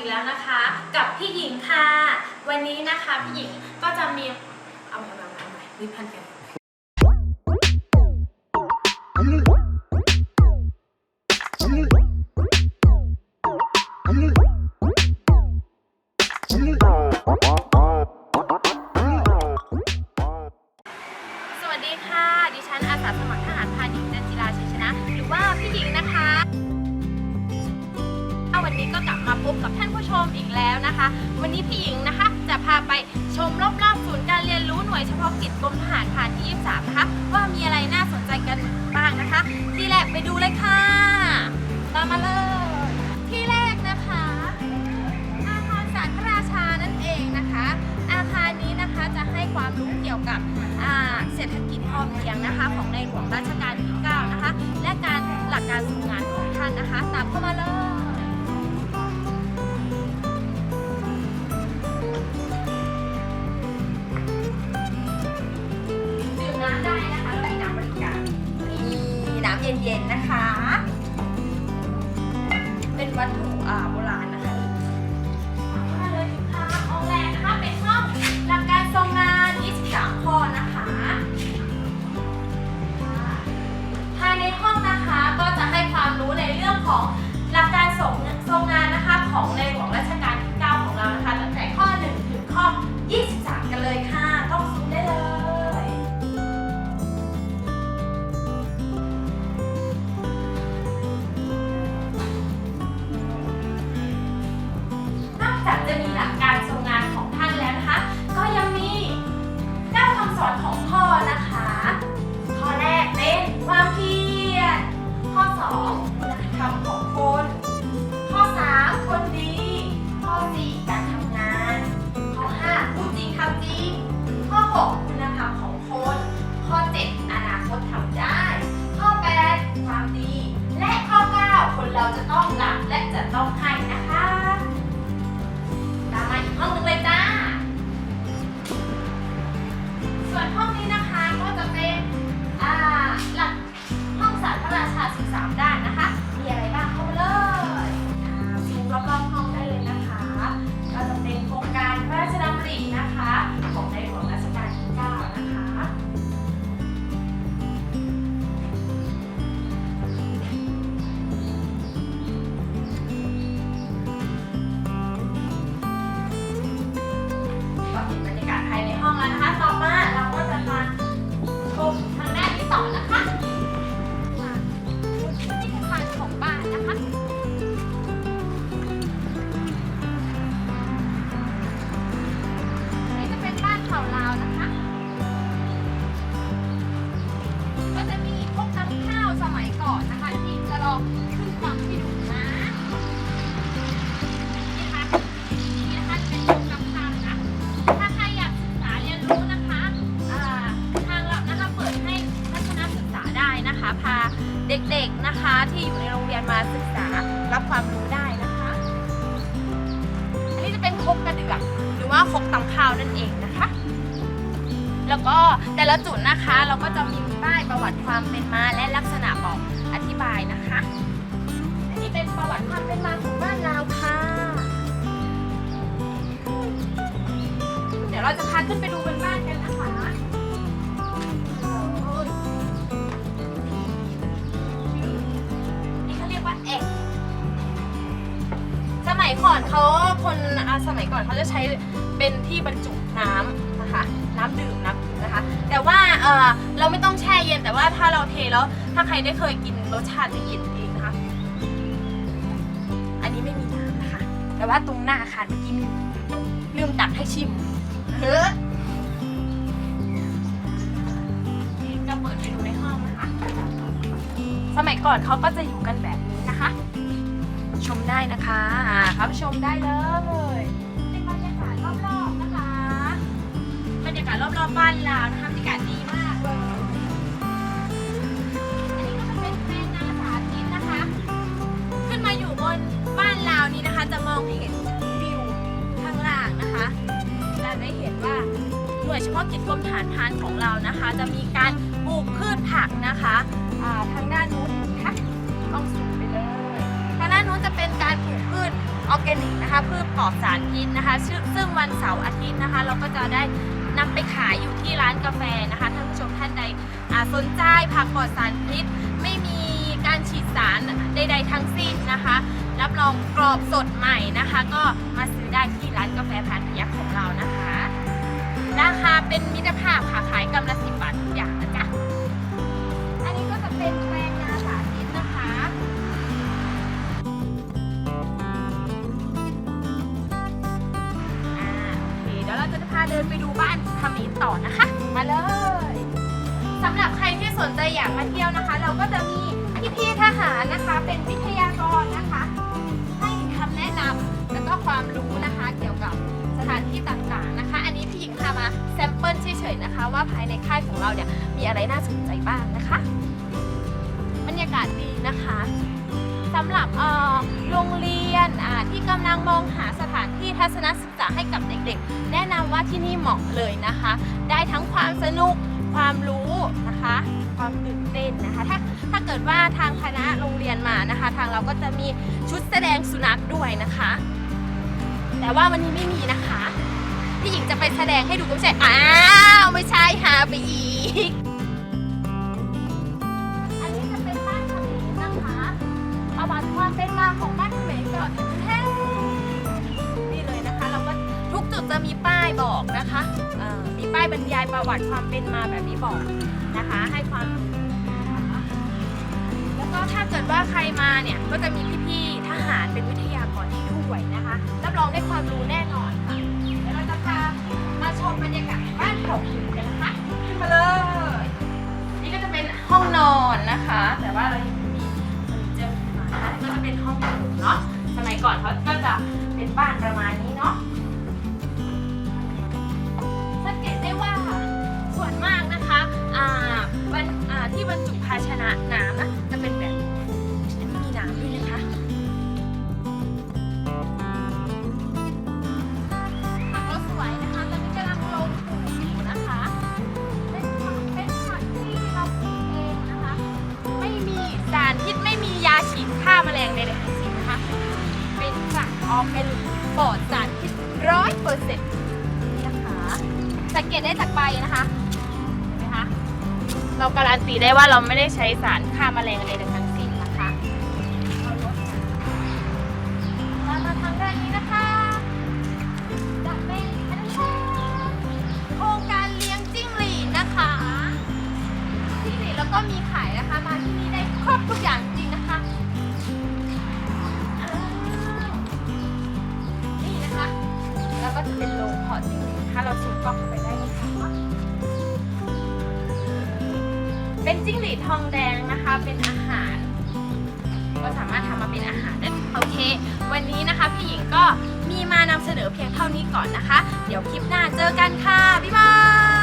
อีกแล้วนะคะ กับพี่หญิงค่ะ วันนี้นะคะพี่หญิงก็จะมีเอาใหม่เอาใหม่เอาใหม่รีบพันกันส แล้วนะคะ วันนี้พี่หญิงนะคะจะพาไปชมรอบๆศูนย์การเรียนรู้หน่วยเฉพาะกิจกรมทหารผ่านที่23นะคะว่ามีอะไรน่าสนใจกันบ้างนะคะ ที่แรกไปดูเลยค่ะ ตามมาเลย ที่แรกนะคะ อาคารสารพระราชานั่นเองนะคะ อาคารนี้นะคะจะให้ความรู้เกี่ยวกับเศรษฐกิจพอเพียงนะคะ ของในหลวงรัชกาลที่ 9 นะคะ และการหลักการทำงานของท่านนะคะ ตามเข้ามาเลย เย็นนะคะ แล้วก็แต่ละจุดนะคะ เราก็จะมีป้ายประวัติความเป็นมาและลักษณะบอกอธิบายนะคะอันนี้เป็นประวัติความเป็นมาของบ้านเราค่ะ เดี๋ยวเราจะพาขึ้นไปดูบนบ้านกันนะคะนี่เขาเรียกว่าแอกสมัยก่อนเขาคนอาสมัยก่อนเขาจะใช้เป็นที่บรรจุน้ำ ออเราไม่ต้องแช่เย็นแต่ว่าถ้าเราเทแล้ว ถ้าใครได้เคยกินรสชาติจะเย็นเองนะคะ อันนี้ไม่มีน้ำนะคะ แต่ว่าตรงหน้าอาคารเมื่อกี้มีลืมตักให้ชิมเฮ้ยนี่ก็เปิดไปดูในห้องนะคะ สมัยก่อนเขาก็จะอยู่กันแบบนี้นะคะ ชมได้นะคะอ่าครับชมได้เลยเป็นบรรยากาศรอบๆนะคะ บรรยากาศรอบๆบ้านเรานะคะบรรยากาศดี ยเฉพาะกิจกรมฐานพานของเรานะคะ จะมีการปลูกพืชผักนะคะทางด้านนู้นนะคะต้องสูงไปเลยทางด้านนู้นจะเป็นการปลูกพืชออร์แกนิกนะคะพืชปลอดสารพิษนะคะซึ่งวันเสาร์อาทิตย์นะคะ เราก็จะได้นำไปขายอยู่ที่ร้านกาแฟนะคะท่านผู้ชมท่านใดสนใจผักปลอดสารพิษไม่มีการฉีดสารใด ๆ ทั้งสิ้นนะคะ รับรองกรอบสดใหม่นะคะ ก็มาซื้อได้ที่ร้านกาแฟพานพยักของเรานะคะ ราคาเป็นมิตรภาพค่ะขายกำละสิบบาททุกอย่างนะจ๊ะ อันนี้ก็จะเป็นแปลงนาสาธิตนะคะ อ่าโอเคเดี๋ยวเราจะพาเดินไปดูบ้านขมิ้นต่อนะคะ มาเลยสำหรับใครที่สนใจอยากมาเที่ยวนะคะ เราก็จะมีพี่ๆทหารนะคะ เป็นวิทยากรนะคะ ของเราเนี่ยมีอะไรน่าสนใจบ้างนะคะบรรยากาศดีนะคะสำหรับโรงเรียนที่กำลังมองหาสถานที่ทัศนศึกษาให้กับเด็กๆ แนะนำว่าที่นี่เหมาะเลยนะคะ ได้ทั้งความสนุกความรู้นะคะ ความตื่นเต้นนะคะถ้าถ้าเกิดว่าทางคณะโรงเรียนมานะคะ ทางเราก็จะมีชุดแสดงสุนัขด้วยนะคะ แต่ว่าวันนี้ไม่มีนะคะ พี่หญิงจะไปแสดงให้ดูก็ไม่ใช่อ้าวไม่ใช่หาไปอีก อันนี้จะเป็นบ้านเขมรนะคะประวัติความเป็นมาของบ้านเขมรก่อนแท้นี่เลยนะคะ เราก็ทุกจุดจะมีป้ายบอกนะคะเอ่อมีป้ายบรรยายประวัติความเป็นมาแบบนี้บอกนะคะ ให้ความรู้นะคะแล้วก็ถ้าเกิดว่าใครมาเนี่ยก็จะมีพี่ๆทหารเป็นวิทยากรที่ด้วยนะคะรับรองได้ความรู้แน่นอน ชมบรรยากาศบ้านเขาหินกันนะคะขึ้นมาเลย นี่ก็จะเป็นห้องนอนนะคะ แต่ว่าเรายังม่มีเฟอร์นิเจอร์ขึ้นมานะคะก็จะเป็นห้องนอนเนาะสมัยก่อนเขาก็จะเป็นบ้านประมาณ ออร์แกนิกปลอดสารพิษร้อยเปอร์เซ็นต์นี่นะคะสังเกตได้จากใบนะคะเห็นไหมคะเราการันตีได้ว่าเราไม่ได้ใช้สารฆ่าแมลงใดๆทั้งสิ้นนะคะเราลดมามาทางด้านนี้นะคะจะเป็นอันนี้โครงการเลี้ยงจิ้งหรีดนะคะจิ้งหรีดแล้วก็มีขายนะคะมาที่นี่ได้ครบทุกอย่างิทองแดงนะคะเป็นอาหาร ก็สามารถทำมาเป็นอาหารได้โอเค วันนี้นะคะพี่หญิงก็มีมานำเสนอเพียงเท่านี้ก่อนนะคะ เดี๋ยวคลิปหน้าเจอกันค่ะ บ๊ายบาย